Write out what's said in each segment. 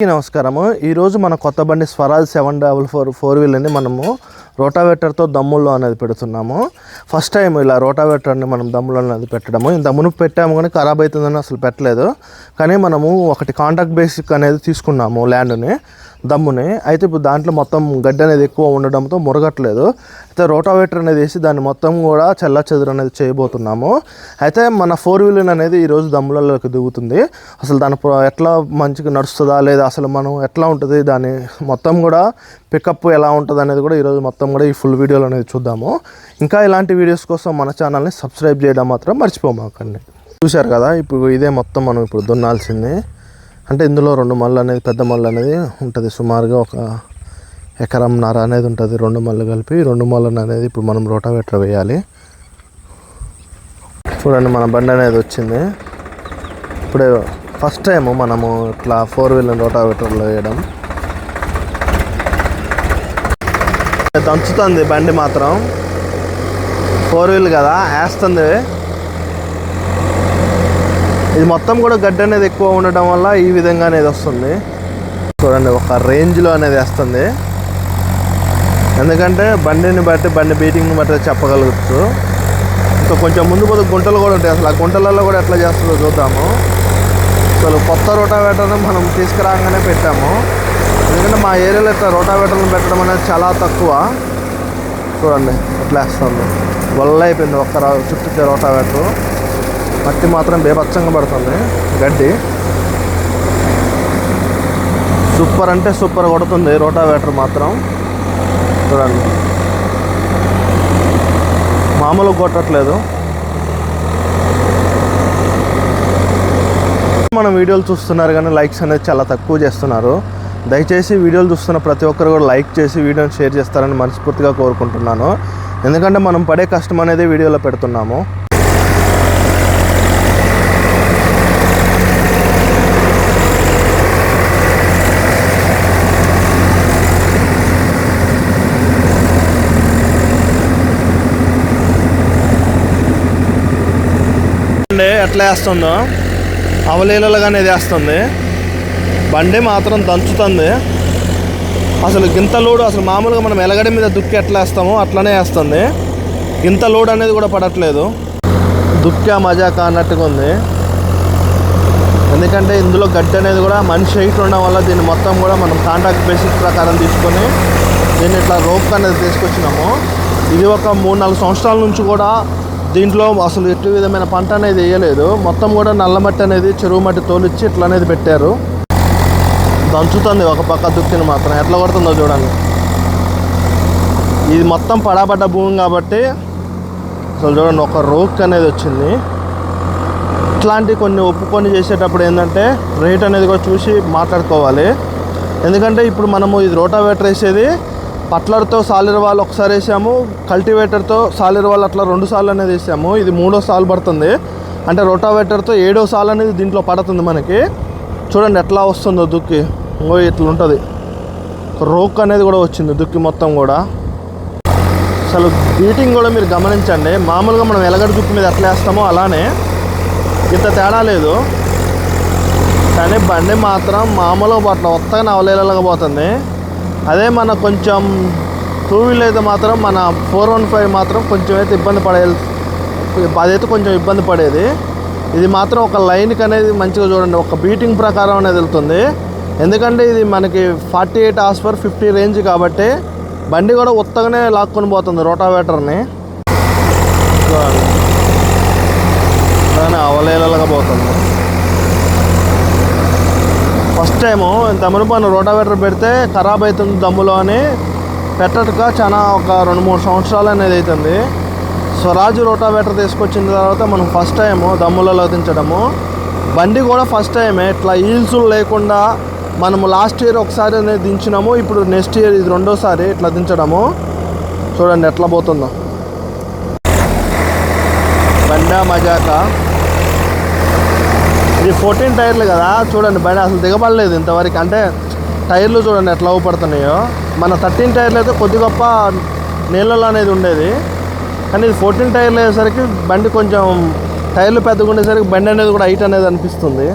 అందరికీ నమస్కారము. ఈరోజు మన కొత్త బండి Swaraj seven double four four వీలర్ని మనము రోటావేటర్తో దమ్ముల్లో అనేది పెడుతున్నాము. ఫస్ట్ టైం ఇలా రోటావేటర్ని మనం దమ్ములో అనేది పెట్టడము. ఇంత మునుపు పెట్టాము కానీ ఖరాబ్ అవుతుందని అసలు పెట్టలేదు. కానీ మనము ఒకటి కాంటాక్ట్ బేసిక్ అనేది తీసుకున్నాము ల్యాండ్ని. దమ్ముని. అయితే ఇప్పుడు దాంట్లో మొత్తం గడ్డి అనేది ఎక్కువ ఉండడంతో మురగట్లేదు. అయితే రోటావేటర్ అనేది వేసి దాన్ని మొత్తం కూడా చల్ల చెదురు అనేది చేయబోతున్నాము. అయితే మన ఫోర్ వీలర్ అనేది ఈరోజు దమ్ములలోకి దిగుతుంది. అసలు దాని ఎట్లా మంచిగా నడుస్తుందా లేదా అసలు మనం ఎట్లా ఉంటుంది దాని మొత్తం కూడా పికప్ ఎలా ఉంటుంది అనేది కూడా ఈరోజు మొత్తం కూడా ఈ ఫుల్ వీడియోలు అనేది చూద్దాము. ఇంకా ఇలాంటి వీడియోస్ కోసం మన ఛానల్ని సబ్స్క్రైబ్ చేయడం మాత్రం మర్చిపోమాకండి. చూశారు కదా ఇప్పుడు ఇదే మొత్తం మనం ఇప్పుడు దున్నాల్సింది. అంటే ఇందులో రెండు మళ్ళు అనేది పెద్ద మళ్ళు అనేది ఉంటుంది. సుమారుగా ఒక ఎకరం నర అనేది ఉంటుంది. రెండు మళ్ళు కలిపి రెండు మళ్ళను అనేది ఇప్పుడు మనం రోటావేటర్ వేయాలి. చూడండి మన బండి అనేది వచ్చింది. ఇప్పుడే ఫస్ట్ టైం మనము ఇట్లా ఫోర్ వీలర్ రోటావేటర్లో వేయడం. దంచుతుంది బండి మాత్రం. ఫోర్ వీల్ కదా వేస్తుంది. ఇది మొత్తం కూడా గడ్డి అనేది ఎక్కువ ఉండటం వల్ల ఈ విధంగా అనేది వస్తుంది. చూడండి ఒక రేంజ్లో అనేది వస్తుంది. ఎందుకంటే బండిని బట్టి బండి బీటింగ్ని బట్టి చెప్పగలుగుతూ. సో కొంచెం ముందు పోతే గుంటలు కూడా ఉంటాయి. అసలు ఆ గుంటలలో కూడా ఎట్లా చేస్తుందో చూద్దాము. అసలు కొత్త రోటావేటర్ని మనం తీసుకురాగానే పెట్టాము. ఎందుకంటే మా ఏరియాలో ఇట్లా రోటావేటర్ని పెట్టడం అనేది చాలా తక్కువ. చూడండి ఎట్లా వేస్తుంది. వల్ల అయిపోయింది ఒక్క చుట్టూ రోటావేటర్ మట్టి మాత్రం బేపచ్చంగా పడుతుంది. గడ్డి. సూపర్ అంటే సూపర్ కొడుతుంది రోటావేటర్ మాత్రం. చూడండి. మామూలుగా కొట్టట్లేదు. మనం వీడియోలు చూస్తున్నారు కానీ లైక్స్ అనేది చాలా తక్కువ చేస్తున్నారు. దయచేసి వీడియోలు చూస్తున్న ప్రతి ఒక్కరు కూడా లైక్ చేసి వీడియోని షేర్ చేస్తారని మనస్ఫూర్తిగా కోరుకుంటున్నాను. ఎందుకంటే మనం పడే కష్టం అనేది వీడియోలో పెడుతున్నాము చూడండి ఎట్లా వేస్తుందో? అవలీలలుగానే వేస్తుంది. బండి మాత్రం దంచుతుంది. అసలు గింత లోడు అసలు మామూలుగా మనం ఎలగడి మీద దుక్కి ఎట్లా వేస్తామో అట్లనే వేస్తుంది. గింత లోడ్ అనేది కూడా పడట్లేదు. దుక్కా మజాకా అన్నట్టుగా ఉంది. ఎందుకంటే ఇందులో గడ్డి అనేది కూడా మనిషి హైట్ ఉండడం వల్ల దీన్ని మొత్తం కూడా మనం కాంటాక్ట్ బేసిస్ ప్రకారం తీసుకొని దీన్ని ఇట్లా రోప్ అనేది తీసుకొచ్చినాము. ఇది ఒక మూడు నాలుగు సంవత్సరాల నుంచి కూడా దీంట్లో అసలు ఎటు విధమైన పంట అనేది వేయలేదు. మొత్తం కూడా నల్లమట్టి అనేది చెరువు మట్టి తోలిచ్చి ఇట్లా అనేది పెట్టారు. దంచుతుంది ఒక పక్క దుక్కిని మాత్రం. ఎట్లా కొడుతుందో చూడండి. ఇది మొత్తం పడాబడ్డ భూమి కాబట్టి అసలు చూడండి ఒక రోక్ అనేది వచ్చింది. ఇట్లాంటి కొన్ని ఒప్పుకొని చేసేటప్పుడు ఏంటంటే రేట్ అనేది కూడా చూసి మాట్లాడుకోవాలి. ఎందుకంటే ఇప్పుడు మనము ఇది రోటావేటర్ వేసేది పట్లర్తో సాలిర్ వాళ్ళు ఒకసారి వేసాము కల్టివేటర్తో సాలిర్ వాళ్ళు అట్లా రెండు సార్లు అనేది వేసాము. ఇది మూడో సాల్ పడుతుంది. అంటే రోటావేటర్తో ఏడో సాల్ అనేది దీంట్లో పడుతుంది మనకి. చూడండి ఎట్లా వస్తుందో దుక్కి. ఓ ఇట్లా ఉంటుంది రోక్ అనేది కూడా వచ్చింది దుక్కి మొత్తం కూడా. అసలు బీటింగ్ కూడా మీరు గమనించండి. మామూలుగా మనం ఎలగడ దుక్కు మీద ఎట్లా వేస్తామో అలానే. ఇంత తేడా లేదు. కానీ బండి మాత్రం మామూలుగా అట్లా కొత్తగా నవలేలాగా పోతుంది. అదే మన కొంచెం టూ వీలర్ అయితే మాత్రం మన ఫోర్ వన్ ఫైవ్ మాత్రం కొంచెం అయితే ఇబ్బంది పడే అదైతే కొంచెం ఇబ్బంది పడేది. ఇది మాత్రం ఒక లైన్కి అనేది మంచిగా చూడండి ఒక బీటింగ్ ప్రకారం అనేది వెళ్తుంది. ఎందుకంటే ఇది మనకి forty eight as per fifty range కాబట్టి బండి కూడా ఉత్తగానే లాక్కొని పోతుంది రోటావేటర్ని. అవలేలగా పోతుంది. ఫస్ట్ టైము ఇంత మనం రోటావేటర్ పెడితే ఖరాబ్ అవుతుంది దమ్ములో అని పెట్టక చాలా ఒక రెండు మూడు సంవత్సరాలు అనేది అవుతుంది. స్వరాజ్ రోటావేటర్ తీసుకొచ్చిన తర్వాత మనం ఫస్ట్ టైము దమ్ములలో దించడము బండి కూడా ఫస్ట్ టైమే ఇట్లా హీల్స్ లేకుండా మనము లాస్ట్ ఇయర్ ఒకసారి అనేది దించినాము ఇప్పుడు నెక్స్ట్ ఇయర్ ఇది రెండోసారి ఇట్లా దించడము. చూడండి ఎట్లా పోతుందో. బండా మజాకా. ఇది ఫోర్టీన్ టైర్లు కదా చూడండి బండి అసలు దిగబడలేదు ఇంతవరకు. అంటే టైర్లు చూడండి ఎట్లా ఊపడుతున్నాయో మన థర్టీన్ టైర్లు అయితే కొద్ది గొప్ప నీళ్ళలో అనేది ఉండేది. కానీ ఇది ఫోర్టీన్ టైర్లు అయ్యేసరికి బండి కొంచెం టైర్లు పెద్దగా ఉండేసరికి బండి అనేది కూడా హైట్ అనేది అనిపిస్తుంది.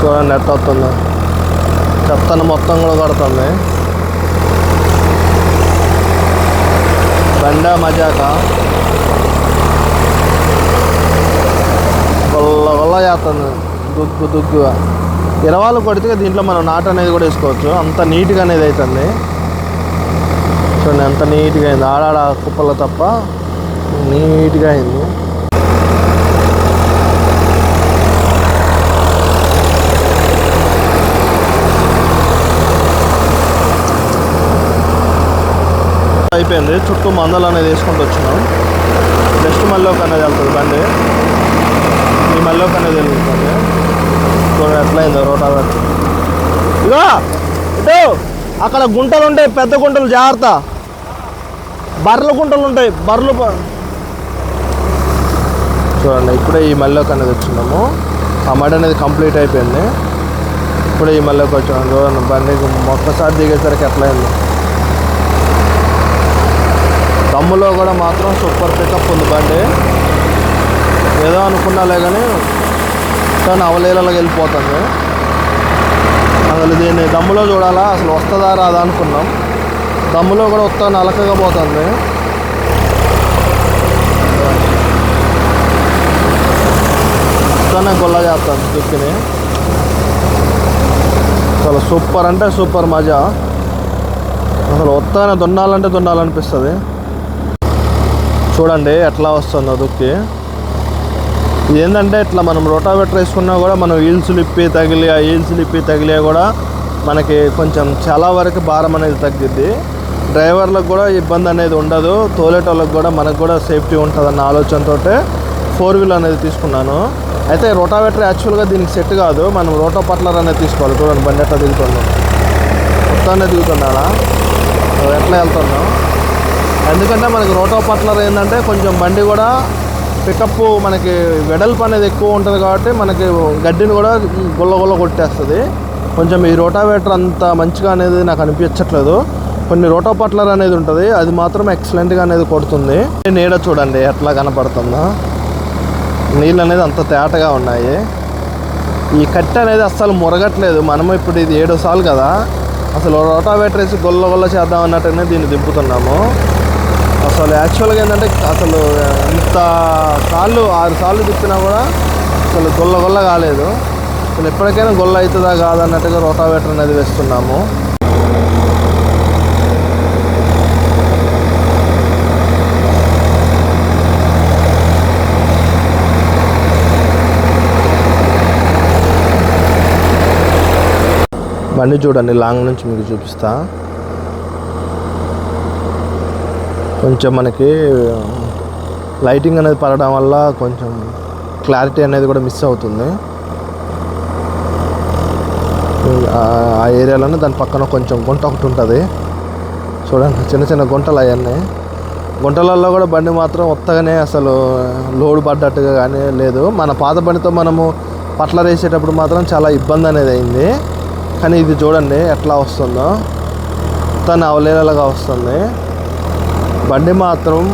చూడండి ఎట్లా వస్తుందో. చెత్తను మొత్తం కూడా కొడుతుంది. బండ మజాకా గొల్ల గొల్ల చేస్తుంది దుగ్గు దుగ్గుగా. ఇరవాలు కొడితే దీంట్లో మనం నాటు అనేది కూడా వేసుకోవచ్చు. అంత నీట్గా అనేది అవుతుంది చూడండి ఎంత నీట్గా అయింది. ఆడాడ కుప్పలు తప్ప నీట్గా అయింది. అయిపోయింది. చుట్టూ మందలు అనేది వేసుకుంటూ వచ్చినాం. మళ్ళీ ఒక అనేది వెళ్తుంది బండి. ఈ అనేది చూడండి అయిందో రోటా ఇగో ఇటు అక్కడ గుంటలు ఉంటాయి పెద్ద గుంటలు జాగ్రత్త. బర్రెల గుంటలు ఉంటాయి బర్రెలు చూడండి ఇప్పుడే ఈ మళ్ళీకి అనేది వచ్చినాము. ఆ మడి అనేది కంప్లీట్ అయిపోయింది. ఇప్పుడే ఈ మళ్ళీకి వచ్చాము. చూడండి బండి ఒక్కసారి దిగేసరికి ఎట్లయింది దమ్ములో కూడా మాత్రం సూపర్ పికప్ ఉంది బండి. ఏదో అనుకున్నాలే కానీ తను అవలీలలోకి వెళ్ళిపోతుంది అసలు దీన్ని దమ్ములో చూడాలా? అసలు వస్తుందా రాదా అనుకున్నాం. దమ్ములో కూడా వస్తాను అలకగా పోతుంది. వస్తానే గొల్ల చేస్తాను దుక్కిని అసలు సూపర్ అంటే సూపర్ మజా. అసలు వస్తానే దున్నాలంటే దున్నాలనిపిస్తుంది. చూడండి ఎట్లా వస్తుందో దుక్కి. ఏంటంటే ఇట్లా మనం రోటావేటర్ వేసుకున్నా కూడా మనం హీల్స్ లిప్పి తగిలి ఆ హీల్స్ లిప్పి తగిలి కూడా మనకి కొంచెం చాలా వరకు భారం అనేది తగ్గిద్ది. డ్రైవర్లకు కూడా ఇబ్బంది అనేది ఉండదు. తోలేటోళ్ళకి కూడా మనకు కూడా సేఫ్టీ ఉంటుందన్న ఆలోచనతో ఫోర్ వీల్ అనేది తీసుకున్నాను. అయితే రోటావేటర్ యాక్చువల్గా దీనికి సెట్ కాదు. మనం రోటో పట్లర్ అనేది తీసుకోవాలి. చూడండి బండి ఎట్లా దిగుతున్నాం మొత్తాన్ని దిగుతున్నాడా ఎట్లా వెళ్తున్నాం ఎందుకంటే మనకి రోటో పట్లర్ ఏంటంటే కొంచెం బండి కూడా పికప్ మనకి వెడల్పు అనేది ఎక్కువ ఉంటుంది కాబట్టి మనకి గడ్డిని కూడా గుల్ల గుల్ల కొట్టేస్తుంది. కొంచెం ఈ రోటావేటర్ అంత మంచిగా అనేది నాకు అనిపించట్లేదు. కొన్ని రోటో పట్లర్ అనేది ఉంటుంది అది మాత్రం ఎక్సలెంట్గా అనేది కొడుతుంది. నీడ చూడండి ఎట్లా కనపడుతుందో. నీళ్ళు అనేది అంత తేటగా ఉన్నాయి. ఈ కట్టె అనేది అస్సలు మురగట్లేదు. మనము ఇప్పుడు ఇది ఏడో సార్లు కదా. అసలు రోటావేటర్ వేసి గొల్ల గొల్ల చేద్దాం అన్నట్టుగానే దీన్ని దింపుతున్నాము. అసలు యాక్చువల్గా ఏంటంటే అసలు ఇంత సార్లు ఆరు సార్లు తిప్పినా కూడా అసలు గొల్ల గొల్ల కాలేదు. అసలు ఎప్పటికైనా గొల్ల అవుతుందా కాదన్నట్టుగా రోటావేటర్ అనేది వేస్తున్నాము. బండి చూడండి లాంగ్ నుంచి మీకు చూపిస్తా. కొంచెం మనకి లైటింగ్ అనేది పడడం వల్ల కొంచెం క్లారిటీ అనేది కూడా మిస్ అవుతుంది. ఆ- ఏరియాలోనే దాని పక్కన కొంచెం గుంట ఒకటి ఉంటుంది. చూడండి చిన్న చిన్న గుంటలు అవన్నీ. గుంటలలో కూడా బండి మాత్రం కొత్తగానే అసలు లోడ్ పడ్డట్టుగా కానీ లేదు. మన పాత బండితో మనము పట్ల వేసేటప్పుడు మాత్రం చాలా ఇబ్బంది అనేది అయింది. కానీ ఇది చూడండి ఎట్లా వస్తుందో. తను అవలేలగా వస్తుంది. బండి మాత్రం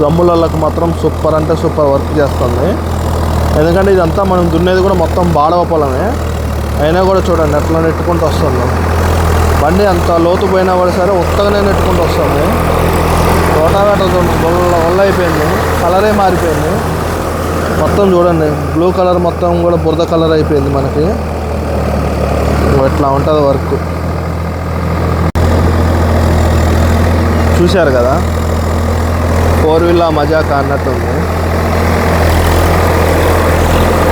దమ్ములకు మాత్రం సూపర్ అంటే సూపర్ వర్క్ చేస్తుంది. ఎందుకంటే ఇదంతా మనం దున్నేది కూడా మొత్తం బాడవ పొలమే. అయినా కూడా చూడండి ఎట్లా నెట్టుకుంటూ వస్తుంది. బండి అంత లోతు పోయినా కూడా సరే ఉత్తగానే నెట్టుకుంటూ వస్తుంది. రోటావేటర్ వల్ల అయిపోయింది. కలరే మారిపోయింది. మొత్తం చూడండి బ్లూ కలర్ మొత్తం కూడా బురద కలర్ అయిపోయింది మనకి. ఇట్లా ఉంటుంది వర్క్. చూశారు కదా? ఫోర్ వీల్ మజాక అన్నట్టుంది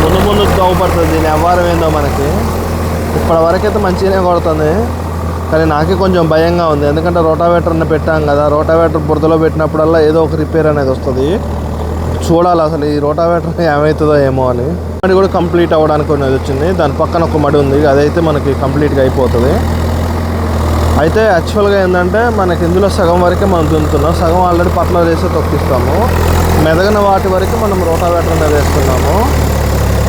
ముందు ముందు దోవపడుతుంది దీని వ్యవహారం ఏందో మనకి. ఇప్పటి వరకైతే మంచిగానే కొడుతుంది. కానీ నాకే కొంచెం భయంగా ఉంది. ఎందుకంటే రోటావేటర్ని పెట్టాం కదా. రోటావేటర్ బురదలో పెట్టినప్పుడల్లా ఏదో ఒక రిపేర్ అనేది వస్తుంది. చూడాలి అసలు ఈ రోటావేటర్ ఏమవుతుందో ఏమో అని. మడి కూడా కంప్లీట్ అవ్వడానికి అనేది వచ్చింది. దాని పక్కన ఒక మడి ఉంది. అదైతే మనకి కంప్లీట్గా అయిపోతుంది. అయితే యాక్చువల్గా ఏంటంటే మనకి ఇందులో సగం వరకే మనం దున్నుతున్నాం. సగం ఆల్రెడీ పట్ల వేసి తొక్కిస్తాము. మెదగిన వాటి వరకు మనం రోటావేటర్ అనేది వేస్తున్నాము.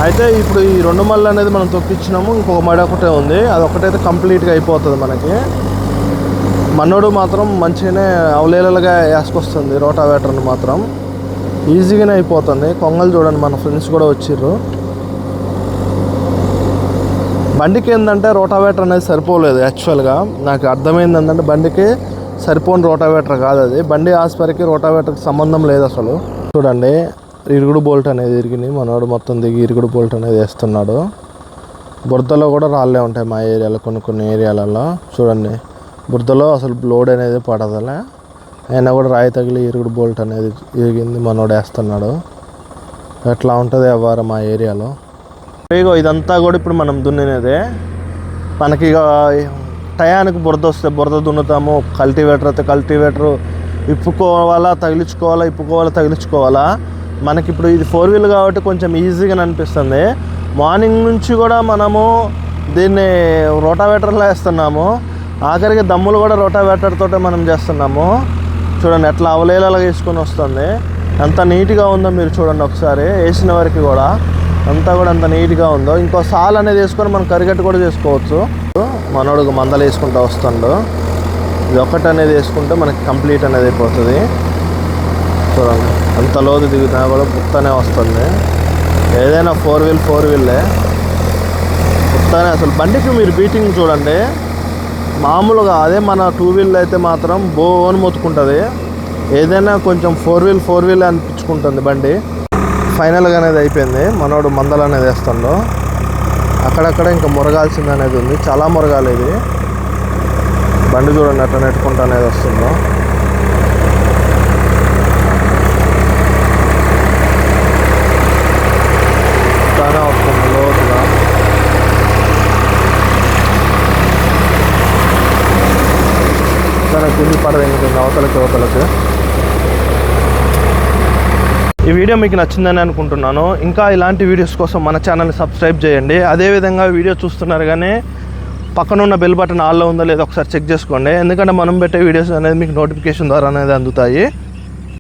అయితే ఇప్పుడు ఈ రెండు మళ్ళీ అనేది మనం తొక్కిచ్చినాము. ఇంకొక మడి ఒకటే ఉంది. అది ఒకటైతే కంప్లీట్గా అయిపోతుంది మనకి. మనోడు మాత్రం మంచిగానే అవలేలలుగా వేసుకొస్తుంది రోటావేటర్ని మాత్రం. ఈజీగానే అయిపోతుంది. కొంగలు చూడండి మన ఫ్రెండ్స్ కూడా వచ్చిర్రు. బండికి ఏంటంటే రోటావేటర్ అనేది సరిపోలేదు యాక్చువల్గా. నాకు అర్థమైంది ఏంటంటే బండికి సరిపోని రోటావేటర్ కాదు అది. బండి ఆస్పరికి రోటావేటర్కి సంబంధం లేదు అసలు. చూడండి ఇరుగుడు బోల్ట్ అనేది ఇరిగింది మనోడు మొత్తం దిగి ఇరుగుడు బోల్ట్ అనేది వేస్తున్నాడు. బురదలో కూడా రాళ్ళే ఉంటాయి మా ఏరియాలో కొన్ని కొన్ని ఏరియాలలో. చూడండి బురదలో అసలు లోడ్ అనేది పడదలే. అయినా కూడా రాయి తగిలి ఇరుగుడు బోల్ట్ అనేది ఇరిగింది మనోడు వేస్తున్నాడు. ఎట్లా ఉంటుంది వ్యవహారం మా ఏరియాలో? ఇగో ఇదంతా కూడా ఇప్పుడు మనం దున్నినదే. మనకి ఇక టయానికి బురద వస్తే బురద దున్నుతాము కల్టివేటర్ అయితే కల్టివేటర్ ఇప్పుకోవాలా తగిలించుకోవాలా ఇప్పుకోవాలా తగిలించుకోవాలా. మనకి ఇప్పుడు ఇది ఫోర్ వీల్ కాబట్టి కొంచెం ఈజీగా అనిపిస్తుంది. మార్నింగ్ నుంచి కూడా మనము దీన్ని రోటావేటర్లో వేస్తున్నాము. ఆఖరికి దమ్ములు కూడా రోటావేటర్తో మనం చేస్తున్నాము. చూడండి ఎట్లా అవలేలాగా వేసుకొని వస్తుంది. ఎంత నీట్గా ఉందో మీరు చూడండి ఒకసారి వేసిన వరకు కూడా. అంతా కూడా అంత నీట్గా ఉందో. ఇంకో సాల్ అనేది వేసుకొని మనం కరిగట్టు కూడా చేసుకోవచ్చు. మనోడు మందలు వేసుకుంటూ వస్తుండు. ఇది ఒకటి అనేది వేసుకుంటే మనకి కంప్లీట్ అనేది అయిపోతుంది. చూడండి. అంత లోతు దిగుతున్నా కూడా పుత్తనే వస్తుంది. ఏదైనా ఫోర్ వీల్ ఫోర్ వీల్లే పుత్తనే అసలు బండికి మీరు బీటింగ్ చూడండి. మామూలుగా అదే మన టూ వీల్ అయితే మాత్రం బోన్ మొత్తుకుంటుంది. ఏదైనా కొంచెం ఫోర్ వీల్ ఫోర్ వీల్ అనిపించుకుంటుంది బండి. ఫైనల్గా అనేది అయిపోయింది. మనోడు మందలు అనేది వేస్తుండో. అక్కడక్కడ ఇంకా మురగాల్సింది అనేది ఉంది. చాలా మురగాలి ఇది. బండి చూడండి అట్లా నెట్టుకుంటా అనేది వస్తుందో. చాలా వస్తుంది లోతుగా. చాలా కింది పడదెంగుతుంది అవతలకి అవతలకి ఈ వీడియో మీకు నచ్చిందని అనుకుంటున్నాను. ఇంకా ఇలాంటి వీడియోస్ కోసం మన ఛానల్ని సబ్స్క్రైబ్ చేయండి. అదేవిధంగా వీడియో చూస్తున్నారు కానీ పక్కన ఉన్న బెల్ బటన్ ఆల్లో ఉందో లేదో ఒకసారి చెక్ చేసుకోండి. ఎందుకంటే మనం పెట్టే వీడియోస్ అనేది మీకు నోటిఫికేషన్ ద్వారా అనేది అందుతాయి.